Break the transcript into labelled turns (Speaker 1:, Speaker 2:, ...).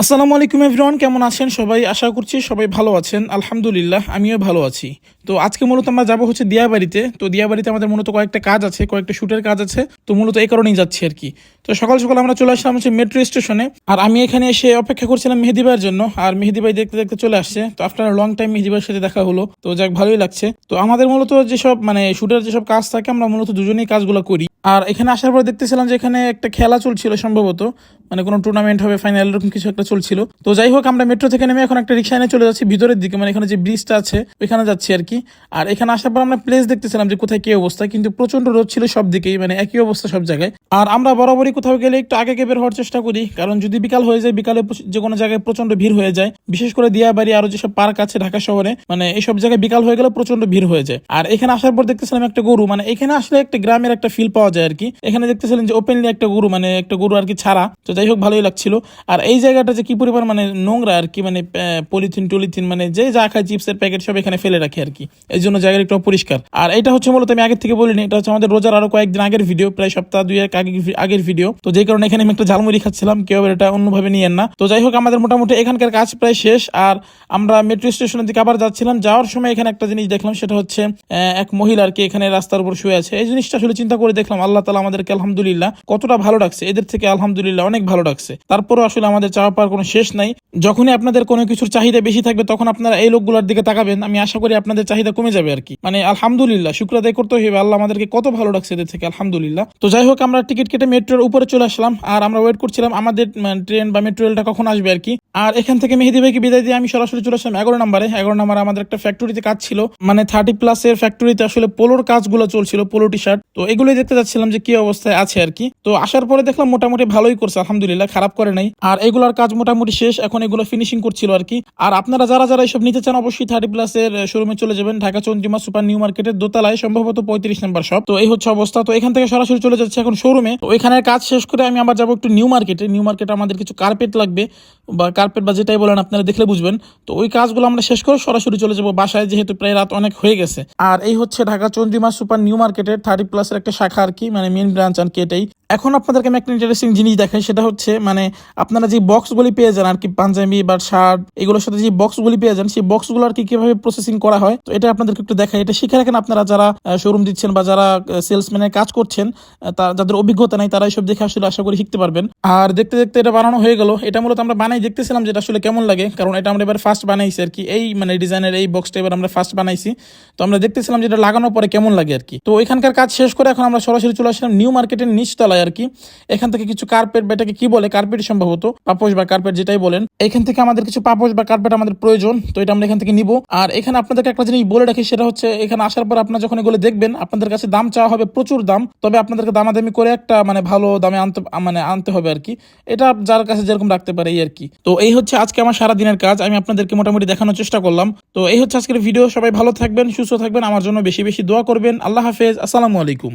Speaker 1: আসসালামু আলাইকুম এভরিওয়ান, কেমন আছেন সবাই? আশা করছি সবাই ভালো আছেন। আলহামদুলিল্লাহ, আমিও ভালো আছি। তো আজকে মূলত আমরা যাব হচ্ছে দিয়াবাড়িতে। তো দিয়াবাড়িতে আমাদের মূলত কয়েকটা কাজ আছে, কয়েকটা শুটের কাজ আছে। তো মূলত এই কারণেই যাচ্ছি আর কি। তো সকাল সকাল আমরা চলে আসলাম হচ্ছে মেট্রো স্টেশনে। আর আমি এখানে এসে অপেক্ষা করছিলাম মেহেদি ভাইয়ের জন্য। আর মেহেদি ভাই দেখতে দেখতে চলে আসছে। তো আফটার লং টাইম মেহেদি ভাইয়ের সাথে দেখা হলো। তো যাক, ভালোই লাগছে। তো আমাদের মূলত যেসব মানে শুটের যেসব কাজ থাকে, আমরা মূলত দুজনেই কাজগুলো করি। আর এখানে আসার পর দেখতেছিলাম যে এখানে একটা খেলা চলছিল সম্ভবত। মানে কোনো টুর্নামেন্ট হবে ফাইনাল এরকম কিছু একটা চলছিল তো যাই হোক, আমরা মেট্রো থেকে নেমে এখন একটা রিক্সা এনে চলে যাচ্ছি। ভিতরের দিকে মানে এখানে যে ব্রিজটা আছে, ওইখানে যাচ্ছি আর কি। আর এখানে আসার পর আমরা প্লেস দেখতেছিলাম যে কোথায় কি অবস্থা, কিন্তু প্রচণ্ড রোদ ছিল সব দিকেই মানে একই অবস্থা সব জায়গায়। আর আমরা বরাবরই কোথাও গেলে একটু আগে বের হওয়ার চেষ্টা করি, কারণ যদি বিকাল হয়ে যায়, বিকালে যে কোনো জায়গায় প্রচণ্ড ভিড় হয়ে যায়। বিশেষ করে দিয়াবাড়ি, আরও যেসব পার্ক আছে ঢাকা শহরে মানে এইসব জায়গায় বিকাল হয়ে গেলে প্রচণ্ড ভিড় হয়ে যায়। আর এখানে আসার পর দেখতেছিলাম একটা গরু মানে এখানে আসলে একটা গ্রামের একটা ফিল পাওয়া যায় আর কি। এখানে দেখতেছিলেন যে ওপেনলি একটা গরু মানে একটা গরু আর কি ছাড়া। তো যাই হোক, ভালোই লাগছিল। আর এই জায়গাটা যে কি পরিমাণ মানে নোংরা আর কি মানে পলিথিন টলিথিন মানে যে যা খায় চিপসের প্যাকেট সব এখানে ফেলে রাখে আর কি। এই জন্য জায়গাটা একটু অপরিষ্কার। আর এটা হচ্ছে মূলত আমি আগের থেকে বলিনি, এটা হচ্ছে আমাদের রোজার আরও কয়েকদিন আগের ভিডিও, প্রায় সপ্তাহ দুই এক আগের ভিডিও। তো যে কারণে এখানে আমি একটা ঝালমুড়ি খাচ্ছিলাম, কেউ এটা অন্যভাবে নিয়েন না। তো যাই হোক, আমাদের মোটামুটি এখানকার কাজ প্রায় শেষ। আর আমরা মেট্রো স্টেশনের দিকে আবার যাচ্ছিলাম, যাওয়ার সময় এখানে একটা জিনিস দেখলাম, সেটা হচ্ছে এক মহিলা আর কি এখানে রাস্তার উপর শুয়ে আছে। এই জিনিসটা আসলে চিন্তা করে দেখলাম, আল্লাহ তালা আমাদেরকে আলহামদুলিল্লাহ কতটা ভালো ডাকছে। এদের থেকে আলহামদুলিল্লাহ অনেক ভালো ডাকছে। তারপরও আসলে আমাদের চাওয়া পাওয়ার কোনো শেষ নাই। যখনই আপনাদের কোনো কিছুর চাহিদা বেশি থাকবে, তখন আপনারা এই লোকগুলোর দিকে তাকাবেন। আমি আশা করি আপনাদের চাহিদা কমে যাবে আর কি। মানে আলহামদুলিল্লাহ, শুক্র আদায় করতে হবে আল্লাহ আমাদেরকে কত ভালো ডাকছে এদের থেকে, আলহামদুলিল্লাহ। তো যাই হোক, আমরা টিকিট কেটে মেট্রোর উপরে চলে আসলাম। আর আমরা ওয়েট করছিলাম আমাদের ট্রেন বা মেট্রো রেলটা কখন আসবে আর কি। আর এখান থেকে মেহেদি ভাইকে বিদায় দিয়ে আমি সরাসরি চলে আসলাম এগারো নম্বরে। এগারো নম্বরে আমাদের একটা ফ্যাক্টরিতে কাজ ছিল। মানে থার্টি প্লাসের ফ্যাক্টরিতে আসলে পোলোর কাজগুলো চলছিল, পোলো টি শার্ট তো এগুলোই দেখতে যাচ্ছিলাম যে কি অবস্থায় আছে আর কি। তো আসার পরে দেখলাম মোটামুটি ভালোই করছে, আলহামদুলিল্লাহ, খারাপ করে নাই। আর এগুলোর কাজ মোটামুটি শেষ, এখন এগুলো ফিনিশিং করছিল আর কি। আর আপনারা যারা যারা এসব নিতে চান, অবশ্যই থার্টি প্লাসের শোরুমে চলে যাবেন, ঢাকা চন্দ্রিমা সুপার নিউ মার্কেটের দোতলায়, সম্ভবত পঁয়ত্রিশ নাম্বার শপ তো এই হচ্ছে অবস্থা। তো এখান থেকে সরাসরি চলে যাচ্ছে এখন শোরুমে তো এখানের কাজ শেষ করে আমি আবার যাব একটু নিউ মার্কেটে। নিউ মার্কেটে আমাদের কিছু কার্পেট লাগবে। বা কার্পেট বা যেটাই বলেন আপনারা দেখলে বুঝবেন। তো ওই কাজগুলো আমরা শেষ করে সরাসরি চলে যাব। বাসায় যেহেতু প্রায় রাত অনেক হয়ে গেছে। আর এই হচ্ছে ঢাকা চন্দ্রিমা সুপার নিউ মার্কেটের থার্টি প্লাসের একটা শাখা আর কি মানে মেন ব্রাঞ্চ আর কি এটাই এখন আপনাদেরকে আমি একটা ইন্টারেস্টিং জিনিস দেখাই, সেটা হচ্ছে মানে আপনারা যে বক্সগুলি পেয়ে যান আর কি, পাঞ্জাবি বা শার্ট এগুলোর সাথে যে বক্সগুলি পেয়ে যান, সেই বক্সগুলো আর কি কীভাবে প্রসেসিং করা হয়, তো এটা আপনাদেরকে একটু দেখাই। এটা শিখে রাখেন আপনারা যারা শোরুম দিচ্ছেন বা যারা সেলসম্যানের কাজ করছেন যাদের অভিজ্ঞতা নাই তারা এইসব দেখে আসলে আশা করি শিখতে পারবেন। আর দেখতে দেখতে এটা বানানো হয়ে গেল। এটা মূলত আমরা বানাই দেখতেছিলাম যেটা আসলে কেমন লাগে, কারণ এটা আমরা এবার ফার্স্ট বানাইছি আর কি। এই মানে ডিজাইনের এই বক্সটা এবার আমরা ফার্স্ট বানাইছি। তো আমরা দেখতেছিলাম যেটা লাগানোর পরে কেমন লাগে আর কি। তো এখানকার কাজ শেষ করে এখন আমরা সরাসরি চলে আসলাম নিউ মার্কেটের নিচতলায় আর কি। এখান থেকে কিছু কার্পেট বা এটাকে কি বলে? কার্পেট সম্ভবত পাপোশ বা কার্পেট যেটাই বলেন। এখান থেকে আমাদের কিছু পাপোশ বা কার্পেট আমাদের প্রয়োজন, তো এটা আমরা এখান থেকে নিব। আর এখানে আপনাদেরকে একটা জিনিস বলে রাখি, সেটা হচ্ছে এখানে আসার পর আপনার যখন এগুলো দেখবেন, আপনাদের কাছে দাম চাওয়া হবে প্রচুর দাম। তবে আপনাদেরকে দামাদামি করে একটা মানে ভালো দামে আনতে মানে আনতে হবে আর কি। এটা যার কাছে যেরকম রাখতে পারে এই আর কি। তো এই হচ্ছে আজকে আমার সারা দিনের কাজ। আমি আপনাদেরকে মোটামুটি দেখানোর চেষ্টা করলাম। তো এই হচ্ছে আজকের ভিডিও। সবাই ভালো থাকবেন, সুস্থ থাকবেন। আমার জন্য বেশি বেশি দোয়া করবেন। আল্লাহ হাফেজ। আসসালামু আলাইকুম।